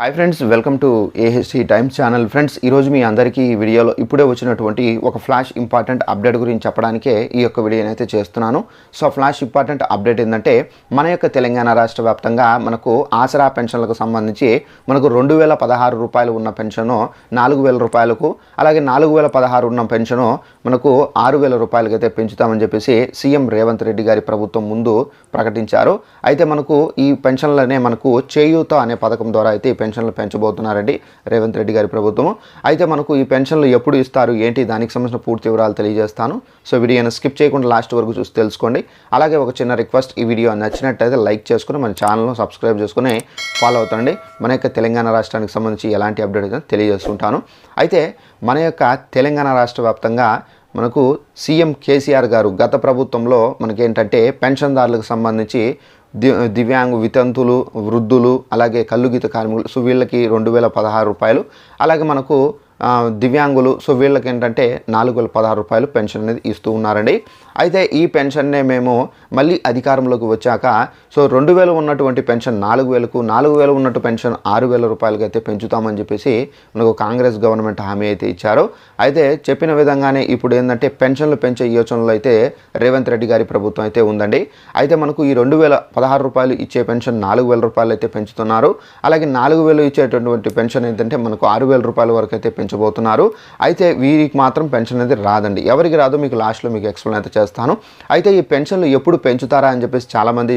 Hi friends welcome to AHC times channel friends ఈరోజు మీ అందరికీ ఈ వీడియోలో ఇప్పుడే వచ్చినటువంటి ఒక ఫ్లాష్ ఇంపార్టెంట్ అప్డేట్ గురించి చెప్పడానికే ఈ యొక్క వీడియోని అయితే చేస్తున్నాను. సో ఫ్లాష్ ఇంపార్టెంట్ అప్డేట్ ఏంటంటే మన యొక్క తెలంగాణ రాష్ట్ర వ్యాప్తంగా మనకు ఆసరా పెన్షన్లకు సంబంధించి మనకు రెండు వేల పదహారు రూపాయలు ఉన్న పెన్షను నాలుగు వేల రూపాయలకు అలాగే నాలుగు వేల పదహారు ఉన్న పెన్షను మనకు ఆరు వేల రూపాయలకి అయితే పెంచుతామని చెప్పేసి సీఎం రేవంత్ రెడ్డి గారి ప్రభుత్వం ముందు ప్రకటించారు. అయితే మనకు ఈ పెన్షన్లనే మనకు చేయూత అనే పథకం ద్వారా అయితే పెన్షన్లు పెంచబోతున్నారండి. రేవంత్ రెడ్డి గారి ప్రభుత్వం అయితే మనకు ఈ పెన్షన్లు ఎప్పుడు ఇస్తారు? ఏంటి? దానికి సంబంధించిన పూర్తి వివరాలు తెలియజేస్తాను. సో వీడియోను స్కిప్ చేయకుండా లాస్ట్ వరకు చూసి తెలుసుకోండి. అలాగే ఒక చిన్న రిక్వెస్ట్ ఈ వీడియో నచ్చినట్టయితే లైక్ చేసుకుని మన ఛానల్ను సబ్స్క్రైబ్ చేసుకుని ఫాలో అవుతండి మన యొక్క తెలంగాణ రాష్ట్రానికి సంబంధించి ఎలాంటి అప్డేట్ అయితే తెలియజేస్తుంటాను. అయితే మన యొక్క తెలంగాణ రాష్ట్ర వ్యాప్తంగా మనకు సీఎం కేసీఆర్ గారు గత ప్రభుత్వంలో మనకేంటంటే పెన్షన్దారులకు సంబంధించి దివ్యాంగు వితంతులు వృద్ధులు అలాగే కల్లుగీత కార్మికులు. సో వీళ్ళకి రెండు వేల పదహారు రూపాయలు. అలాగే మనకు దివ్యాంగులు. సో వీళ్ళకి ఏంటంటే నాలుగు వేల పదహారు రూపాయలు పెన్షన్ అనేది ఇస్తూ ఉన్నారండి. అయితే ఈ పెన్షన్నే మేము మళ్ళీ అధికారంలోకి వచ్చాక సో రెండు వేలు ఉన్నటువంటి పెన్షన్ నాలుగు వేలకు నాలుగు వేలు ఉన్నట్టు పెన్షన్ ఆరు వేల రూపాయలకి అయితే పెంచుతామని చెప్పేసి మనకు కాంగ్రెస్ గవర్నమెంట్ హామీ అయితే ఇచ్చారు. అయితే చెప్పిన విధంగానే ఇప్పుడు ఏంటంటే పెన్షన్లు పెంచే యోచనలో అయితే రేవంత్ రెడ్డి గారి ప్రభుత్వం అయితే ఉందండి. అయితే మనకు ఈ రెండు వేల పదహారు రూపాయలు ఇచ్చే పెన్షన్ నాలుగు వేల రూపాయలు అయితే పెంచుతున్నారు. అలాగే నాలుగు వేలు ఇచ్చేటటువంటి పెన్షన్ ఏంటంటే మనకు ఆరు వేల రూపాయల వరకు అయితే పెంచబోతున్నారు. అయితే వీరికి మాత్రం పెన్షన్ అనేది రాదండి. ఎవరికి రాదో మీకు లాస్ట్లో మీకు ఎక్స్ప్లెయిన్ అయితే చేస్తాను. అయితే ఈ పెన్షన్లు ఎప్పుడు పెంచుతారా అని చెప్పేసి చాలామంది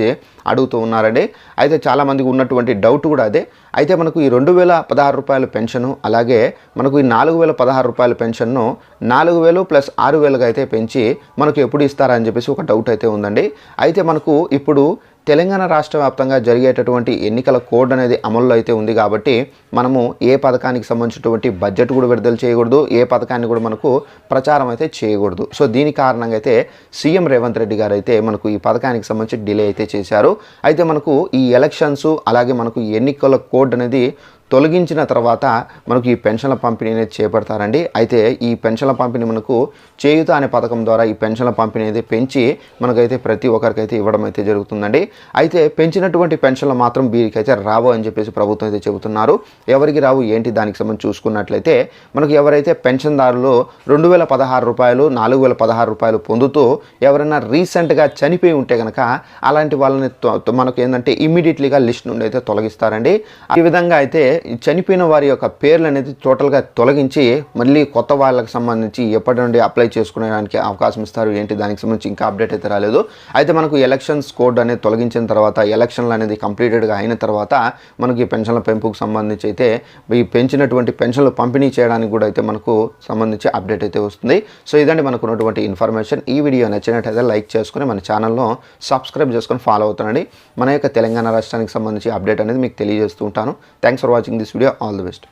అడుగుతూ ఉన్నారండి. అయితే చాలామందికి ఉన్నటువంటి డౌట్ కూడా అదే. అయితే మనకు ఈ రెండు వేల పదహారు రూపాయల పెన్షను అలాగే మనకు ఈ నాలుగు వేల పదహారు రూపాయల పెన్షన్ను నాలుగు వేలు ప్లస్ ఆరు వేలుగా అయితే పెంచి మనకు ఎప్పుడు ఇస్తారా అని చెప్పేసి ఒక డౌట్ అయితే ఉందండి. అయితే మనకు ఇప్పుడు తెలంగాణ రాష్ట్ర వ్యాప్తంగా జరిగేటటువంటి ఎన్నికల కోడ్ అనేది అమల్లో అయితే ఉంది కాబట్టి మనము ఏ పథకానికి సంబంధించినటువంటి బడ్జెట్ కూడా విడుదల చేయకూడదు ఏ పథకాన్ని కూడా మనకు ప్రచారం అయితే చేయకూడదు. సో దీని కారణంగా అయితే సీఎం రేవంత్ రెడ్డి గారు అయితే మనకు ఈ పథకానికి సంబంధించి డిలే అయితే చేశారు. అయితే మనకు ఈ ఎలక్షన్స్ అలాగే మనకు ఎన్నికల కోడ్ అనేది తొలగించిన తర్వాత మనకు ఈ పెన్షన్ల పంపిణీ అనేది చేపడతారండి. అయితే ఈ పెన్షన్ల పంపిణీ మనకు చేయుత అనే పథకం ద్వారా ఈ పెన్షన్ల పంపిణీ అయితే పెంచి మనకైతే ప్రతి ఒక్కరికైతే ఇవ్వడం అయితే జరుగుతుందండి. అయితే పెంచినటువంటి పెన్షన్లు మాత్రం వీరికైతే రావు అని చెప్పేసి ప్రభుత్వం అయితే చెబుతున్నారు. ఎవరికి రావు ఏంటి దానికి సంబంధించి చూసుకున్నట్లయితే మనకు ఎవరైతే పెన్షన్దారులు రెండు వేల పదహారు రూపాయలు నాలుగు వేల పదహారు రూపాయలు పొందుతూ ఎవరైనా రీసెంట్గా చనిపోయి ఉంటే కనుక అలాంటి వాళ్ళని మనకు ఏంటంటే ఇమీడియట్లీగా లిస్ట్ నుండి అయితే తొలగిస్తారండి. ఈ విధంగా అయితే చనిపోయిన వారి యొక్క పేర్లు అనేది టోటల్గా తొలగించి మళ్ళీ కొత్త వాళ్ళకి సంబంధించి ఎప్పటి నుండి అప్లై చేసుకునేదానికి అవకాశం ఇస్తారు? ఏంటి? దానికి సంబంధించి ఇంకా అప్డేట్ అయితే రాలేదు. అయితే మనకు ఎలక్షన్స్ కోడ్ అనేది తొలగించిన తర్వాత ఎలక్షన్లు అనేది కంప్లీటెడ్గా అయిన తర్వాత మనకి ఈ పెన్షన్ల పెంపుకు సంబంధించి అయితే ఈ పెంచినటువంటి పెన్షన్లు పంపిణీ చేయడానికి కూడా అయితే మనకు సంబంధించి అప్డేట్ అయితే వస్తుంది. సో ఇదండి మనకు ఉన్నటువంటి ఇన్ఫర్మేషన్. ఈ వీడియో నచ్చినట్టయితే లైక్ చేసుకుని మన ఛానల్లో సబ్స్క్రైబ్ చేసుకొని ఫాలో అవుతానండి మన యొక్క తెలంగాణ రాష్ట్రానికి సంబంధించి అప్డేట్ అనేది మీకు తెలియజేస్తూ ఉంటాను. Thanks for watching. watching this video. All the best.